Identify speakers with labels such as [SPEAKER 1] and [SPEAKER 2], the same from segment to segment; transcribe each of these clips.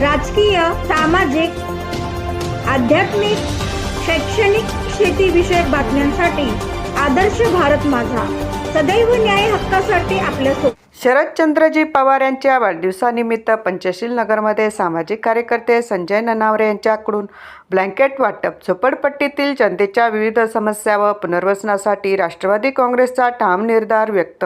[SPEAKER 1] राजकीय सामाजिक आध्यात्मिक शैक्षणिक शेतीविषयक बातम्यांसाठी आदर्श भारत माझा. सदैव न्याय हक्कासाठी आपल्यासोबत
[SPEAKER 2] शरदचंद्रजी पवार यांच्या वाढदिवसानिमित्त पंचशील नगरमध्ये सामाजिक कार्यकर्ते संजय ननावरे यांच्याकडून ब्लँकेट वाटप झोपडपट्टीतील जनतेच्या विविध समस्या व पुनर्वसनासाठी राष्ट्रवादी काँग्रेसचा ठाम निर्धार व्यक्त.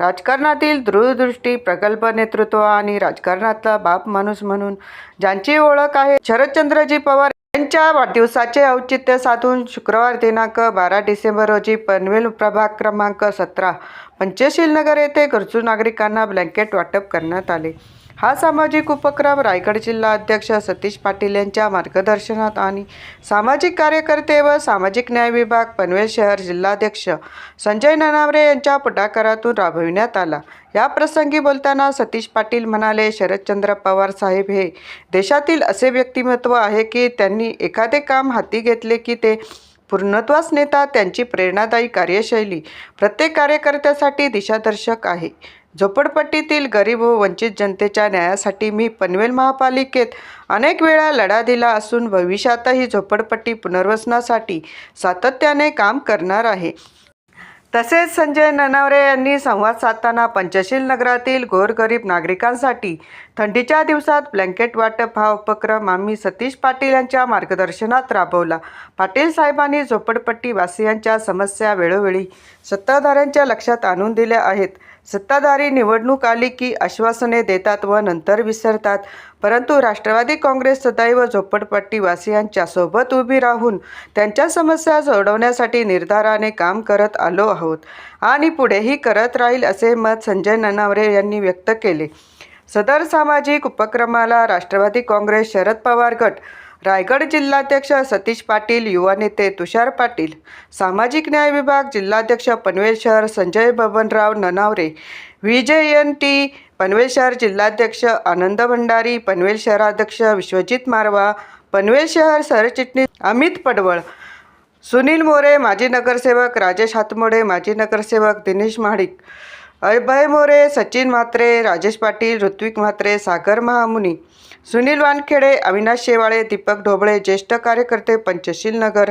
[SPEAKER 2] राजकारणातील दूरदृष्टी प्रगल्भ नेतृत्व आणि राजकारणातला बाप माणूस म्हणून ज्यांची ओळख आहे शरदचंद्रजी पवार त्यांच्या वाढदिवसाचे औचित्य साधून शुक्रवार दिनांक बारा डिसेंबर रोजी पनवेल प्रभाग क्रमांक सतरा पंचशील नगर येथे गरजू नागरिकांना ब्लँकेट वाटप करण्यात आले. हा सामाजिक उपक्रम रायगड जिल्हा अध्यक्ष सतीश पाटील यांच्या मार्गदर्शनात आणि सामाजिक कार्यकर्ते व सामाजिक न्याय विभाग पनवेल शहर जिल्हाध्यक्ष संजय ननावरे यांच्या पुढाकारातून राबविण्यात आला. या प्रसंगी बोलताना सतीश पाटील म्हणाले शरदचंद्र पवार साहेब हे देशातील असे व्यक्तिमत्व आहे की त्यांनी एखादे काम हाती घेतले की ते पूर्णत्वास नेता त्यांची प्रेरणादायी कार्यशैली प्रत्येक कार्यकर्त्यासाठी दिशादर्शक आहे. झोपडपट्टीतील गरीब व वंचित जनतेच्या न्यायासाठी मी पनवेल महापालिकेत अनेक वेळा लढा दिला असून भविष्यातही झोपडपट्टी पुनर्वसनासाठी सातत्याने काम करणार आहे. तसेच संजय ननावरे यांनी संवाद साधताना पंचशील नगरातील गोरगरीब नागरिकांसाठी थंडीच्या दिवसात ब्लँकेट वाटप हा उपक्रम आम्ही सतीश पाटील यांच्या मार्गदर्शनात राबवला. पाटील साहेबांनी झोपडपट्टी वासियांच्या समस्या वेळोवेळी सत्ताधाऱ्यांच्या लक्षात आणून दिल्या आहेत. सत्ताधारी निवडणूक आली की आश्वासने देतात व नंतर विसरतात. परंतु राष्ट्रवादी काँग्रेस सदैव झोपडपट्टीवासियांच्या सोबत उभी राहून त्यांच्या समस्या सोडवण्यासाठी निर्धाराने काम करत आलो आहोत. आणि पुढेही करत राहील असे मत संजय ननावरे यांनी व्यक्त केले. सदर सामाजिक उपक्रमाला राष्ट्रवादी काँग्रेस शरद पवार गट रायगड जिल्हाध्यक्ष सतीश पाटील युवा नेते तुषार पाटील सामाजिक न्याय विभाग जिल्हाध्यक्ष पनवेल शहर Sanjay Babanrao Nanaware V N T Panvel शहर जिल्हाध्यक्ष आनंद भंडारी पनवेल शहराध्यक्ष विश्वजित मारवा पनवेल शहर सरचिटणीस अमित पडवळ सुनील मोरे माजी नगरसेवक राजेश हातमोडे माजी नगरसेवक दिनेश महाडिक अभय मोरे सचिन म्हात्रे राजेश पाटील ऋत्विक म्हात्रे सागर महामुनी सुनील वानखेडे अविनाश शेवाळे दीपक ढोबळे ज्येष्ठ कार्यकर्ते पंचशील नगर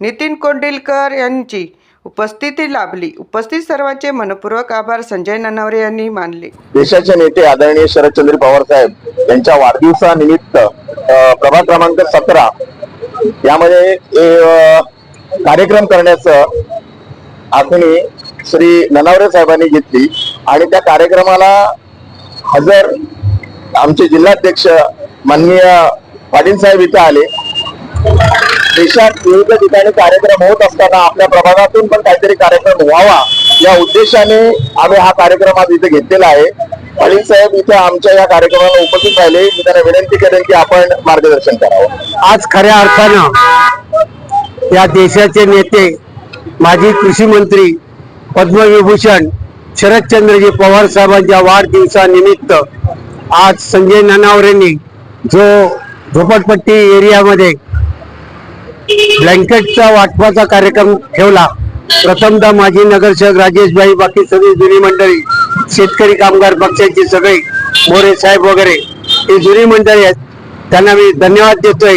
[SPEAKER 2] नितीन कोंडिलकर यांची उपस्थिती लाभली. उपस्थित सर्वांचे मनपूर्वक आभार. संजय ननावरे यांनी मानले.
[SPEAKER 3] देशाचे नेते आदरणीय शरदचंद्र पवार साहेब यांच्या वाढदिवसानिमित्त प्रभाग क्रमांक सतरा यामध्ये कार्यक्रम करण्याचं आखणी श्री ननावरे साहेबांनी घेतली. आणि त्या कार्यक्रमाला हजर आमचे जिल्हाध्यक्ष माननीय पाटील साहेब इथे आले. देशात विविध ठिकाणी कार्यक्रम होत असताना आपल्या प्रभागातून पण काहीतरी कार्यक्रम व्हावा या उद्देशाने आम्ही हा कार्यक्रम आज इथे घेतलेला आहे. पाटील साहेब इथे आमच्या या कार्यक्रमाला उपस्थित राहिले. मी त्यांना विनंती करेन की आपण मार्गदर्शन करावं.
[SPEAKER 4] आज खऱ्या अर्थानं या देशाचे नेते माजी कृषी मंत्री पद्मविभूषण शरदचंद्रजी पवार साहेबांच्या वाढदिवसानिमित्त आज संजय ननावरेंनी जो झोपडपट्टी एरियामध्ये ब्लँकेटचा वाटपाचा कार्यक्रम ठेवला प्रथमतः माजी नगरसेवक राजेशभाई बाकी सगळी जुनी मंडळी शेतकरी कामगार पक्षाची सगळे मोरे साहेब वगैरे ही जुनी मंडळी आहेत. त्यांना मी धन्यवाद देतोय.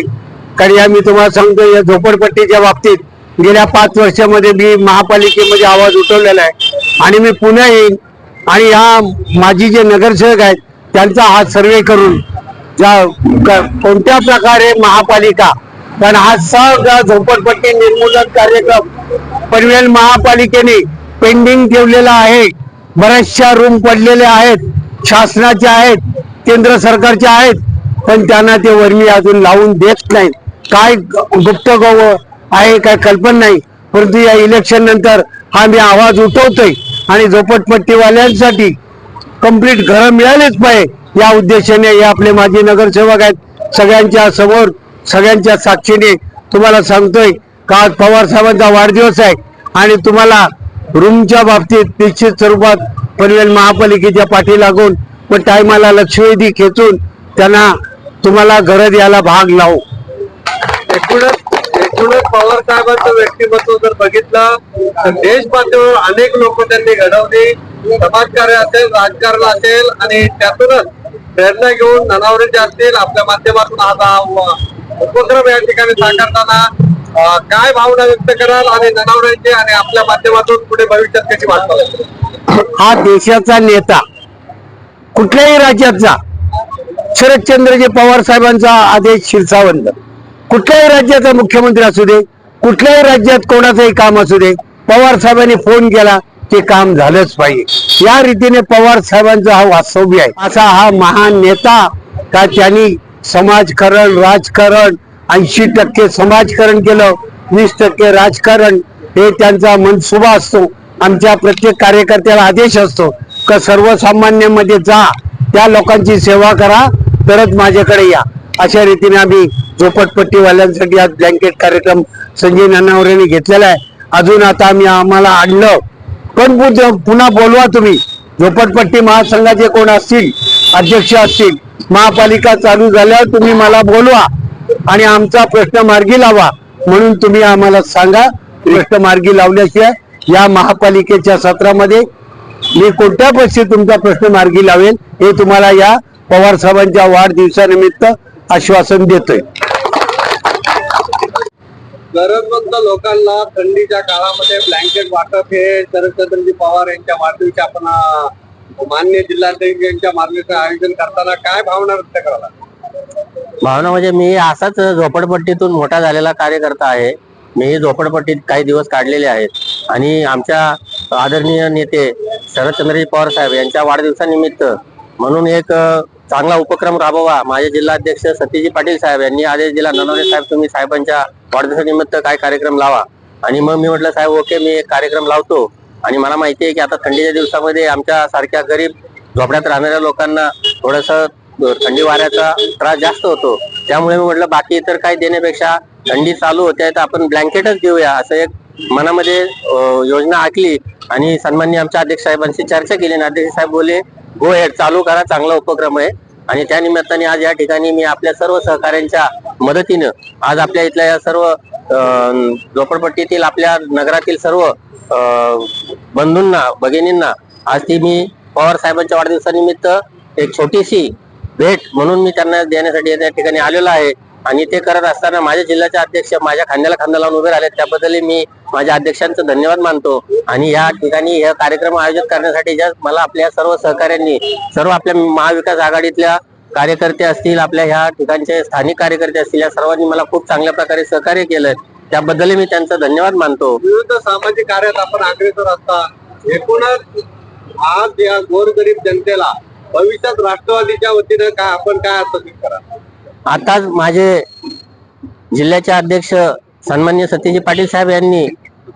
[SPEAKER 4] कारण या मी तुम्हाला सांगतो या झोपडपट्टीच्या बाबतीत गेल्या पाच वर्षामध्ये मी महापालिकेमध्ये आवाज उठवलेला आहे. आणि मी पुन्हा येईन. आणि ह्या माझी जे नगरसेवक आहेत त्यांचा हा सर्वे करून ज्या क- कोणत्या प्रकारे महापालिका कारण हा सगळा झोपडपट्टी निर्मूलन कार्यक्रम पनवेल महापालिकेने पेंडिंग ठेवलेला आहे. बऱ्याचशा रूम पडलेल्या आहेत. शासनाच्या आहेत केंद्र सरकारच्या आहेत पण त्यांना ते वर्मी अजून लावून देत नाहीत. काय गुप्त गव आहे काय कल्पना नाही. परंतु या इलेक्शन नंतर हा मी आवाज उठवतोय आणि झोपटपट्टीवाल्यांसाठी कंप्लीट घरं मिळालेच पाहिजे या उद्देशाने हे आपले माजी नगरसेवक आहेत. सगळ्यांच्या समोर सगळ्यांच्या साक्षीने तुम्हाला सांगतोय का आज पवार साहेबांचा वाढदिवस आहे आणि तुम्हाला रूमच्या बाबतीत निश्चित स्वरूपात पनवेल महापालिकेच्या पाठी लागून पण टायमाला लक्षवेधी खेचून त्यांना तुम्हाला घरं द्यायला भाग लावू.
[SPEAKER 5] एकूणच एकूणच पवार साहेबांचं व्यक्तिमत्व जर बघितलं तर देश पातळीवर अनेक लोक त्यांनी घडवली. समाजकार्य असेल राजकारण असेल आणि त्यातूनच प्रेरणा घेऊन ननावरे असतील आपल्या माध्यमातून आता उपक्रम या ठिकाणी साकारताना काय भावना व्यक्त कराल आणि ननावऱ्यांची आणि आपल्या माध्यमातून पुढे भविष्यात कशी वाटतात
[SPEAKER 4] हा देशाचा नेता कुठल्याही राज्याचा शरदचंद्रजी पवार साहेबांचा आदेश शिरसावंत. कुठल्याही राज्याचा मुख्यमंत्री असू दे कुठल्याही राज्यात कोणाचंही काम असू दे पवार साहेबांनी फोन केला ते काम झालंच पाहिजे. या रीतीने पवार साहेबांचा हा वास्तव्य आहे. असा हा महान नेता का त्यांनी समाजकारण राजकारण ऐंशी टक्के समाजकारण केलं वीस टक्के राजकारण हे त्यांचा मनसुबा असतो. आमच्या प्रत्येक कार्यकर्त्याला आदेश असतो का सर्वसामान्यांमध्ये जा त्या लोकांची सेवा करा तरच माझ्याकडे या. अशा रीतीने आम्ही झोपटपट्टीवाल्यांसाठी आज ब्लँकेट कार्यक्रम संजय नानावरेने घेतलेला आहे. अजून आता आम्ही आम्हाला आणलं. पण पुन्हा बोलवा तुम्ही. झोपटपट्टी महासंघाचे कोण असतील? अध्यक्ष असतील. महापालिका चालू झाल्यावर तुम्ही मला बोलवा आणि आमचा प्रश्न मार्गी लावा. म्हणून तुम्ही आम्हाला सांगा प्रश्न मार्गी लावल्याशिवाय या महापालिकेच्या सत्रामध्ये मी कोणत्या पक्षी तुमचा प्रश्न मार्गी लावेल हे तुम्हाला या पवार साहेबांच्या वाढदिवसानिमित्त आश्वासन देतोय.
[SPEAKER 5] गरजवंत लोकांना थंडीच्या काळामध्ये ब्लँकेट वाटप हे शरदचंद्रजी पवार यांच्या वाढदिवशी आपण मान्य जिल्हाध्यक्ष यांच्या मार्गदर्शन आयोजन करताना काय भावना व्यक्त करायला?
[SPEAKER 6] भावना म्हणजे मी असाच झोपडपट्टीतून मोठा झालेला कार्यकर्ता आहे. मी झोपडपट्टीत काही दिवस काढलेले आहेत. आणि आमच्या आदरणीय नेते शरदचंद्रजी पवार साहेब यांच्या वाढदिवसानिमित्त म्हणून एक चांगला उपक्रम राबवा. माझे जिल्हाध्यक्ष सतीजी पाटील साहेब यांनी आदेश दिला. ननवरे साहेब तुम्ही साहेबांच्या वाढदिवसानिमित्त काय कार्यक्रम लावा. आणि मग मी म्हटलं साहेब ओके मी एक कार्यक्रम लावतो. आणि मला माहिती आहे की आता थंडीच्या दिवसामध्ये आमच्या सारख्या गरीब झोपड्यात राहणाऱ्या लोकांना थोडस थंडी वाऱ्याचा त्रास जास्त होतो. त्यामुळे मी म्हटलं बाकी इतर काही देण्यापेक्षा थंडी चालू होते तर आपण ब्लँकेटच देऊया असं एक मनामध्ये योजना आखली. आणि सन्मान्य आमच्या अध्यक्ष साहेबांशी चर्चा केली. आणि अध्यक्ष साहेब बोले गो हेड चालू करा चांगला उपक्रम आहे. आणि त्या निमित्ताने आज या ठिकाणी मी आपल्या सर्व सहकाऱ्यांच्या मदतीनं आज आपल्या इथल्या या सर्व झोपडपट्टीतील आपल्या नगरातील सर्व बंधूंना भगिनींना आज ती मी पवार साहेबांच्या वाढदिवसानिमित्त एक छोटीशी भेट म्हणून मी त्यांना देण्यासाठी त्या ठिकाणी आलेलो आहे. आणि ते करत असताना माझ्या जिल्ह्याचे अध्यक्ष माझ्या खांद्याला खांदा लावून उभे राहिले. त्याबद्दल मी माझ्या अध्यक्षांचं धन्यवाद मानतो. आणि या ठिकाणी हा कार्यक्रम आयोजित करण्यासाठी ज्या मला आपल्या सर्व सहकाऱ्यांनी सर्व आपल्या महाविकास आघाडीतल्या कार्यकर्ते असतील आपल्या ह्या ठिकाणचे स्थानिक कार्यकर्ते असतील या सर्वांनी मला खूप चांगल्या प्रकारे सहकार्य केलंय त्याबद्दल मी त्यांचा धन्यवाद मानतो.
[SPEAKER 5] विविध सामाजिक कार्यात आपण अग्रेसर असता. एकूणच आज या गोरगरीब जनतेला भविष्यात राष्ट्रवादीच्या वतीनं काय आपण काय सूचित करा
[SPEAKER 6] आताच माझे जिल्ह्याचे अध्यक्ष सन्मान्य सतीजी पाटील साहेब यांनी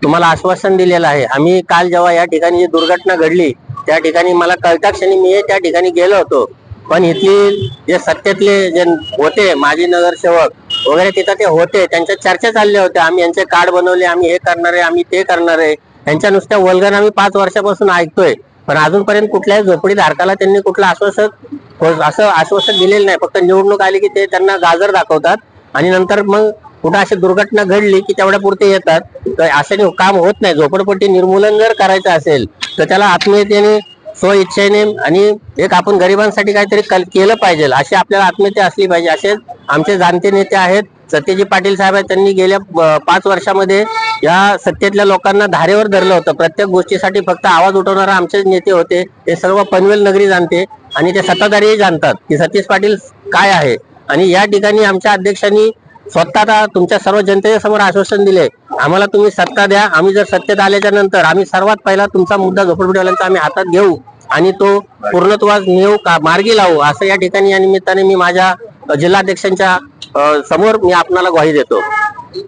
[SPEAKER 6] तुम्हाला आश्वासन दिलेलं आहे. आम्ही काल जेव्हा या ठिकाणी जी दुर्घटना घडली त्या ठिकाणी मला कळता क्षणी मी त्या ठिकाणी गेलो होतो. पण इथली जे सत्तेतले जे होते माजी नगरसेवक वगैरे तिथं ते होते त्यांच्या चर्चा चालल्या होत्या. आम्ही यांचे कार्ड बनवले आम्ही हे करणार आहे आम्ही ते करणार आहे. यांच्या नुसत्या वल्गन आम्ही पाच वर्षापासून ऐकतोय. पण अजूनपर्यंत कुठल्याही झोपडी धारकाला त्यांनी कुठलं आश्वासक हो- असं आश्वासन दिलेलं नाही. फक्त निवडणूक आली की ते त्यांना गाजर दाखवतात आणि नंतर मग कुठं अशी दुर्घटना घडली की तेवढ्या पुरते येतात. तर अशाने काम होत नाही. झोपडपट्टी निर्मूलन जर करायचं असेल तर त्याला आत्मीयतेने स्व इच्छेने आणि एक आपण गरिबांसाठी काहीतरी कल- केलं पाहिजे. अशी आपल्याला आत्मीयता असली पाहिजे. असे आमचे जाणते नेते आहेत. सत्यजी पाटील साहेब आहेत. त्यांनी गेल्या पाच वर्षामध्ये या सत्तेतल्या लोकांना धारेवर धरलं होतं. प्रत्येक गोष्टीसाठी फक्त आवाज उठवणारे आमचे नेते होते. ते सर्व पनवेल नगरी जाणते. आणि ते सत्ताधारीही जाणतात की सतीश पाटील काय आहे. आणि या ठिकाणी आमच्या अध्यक्षांनी स्वतः तुमच्या सर्व जनतेच्या समोर आश्वासन दिले. आम्हाला तुम्ही सत्ता द्या. आम्ही जर सत्तेत आल्याच्यानंतर आम्ही सर्वात पहिला तुमचा मुद्दा झोपडपट्टीवाल्यांचा आम्ही हातात घेऊ आणि तो पूर्णत्वास नेऊ का मार्गी लावू असं या ठिकाणी या निमित्ताने मी माझ्या जिल्हाध्यक्षांच्या समोर मी आपणाला ग्वाही देतो.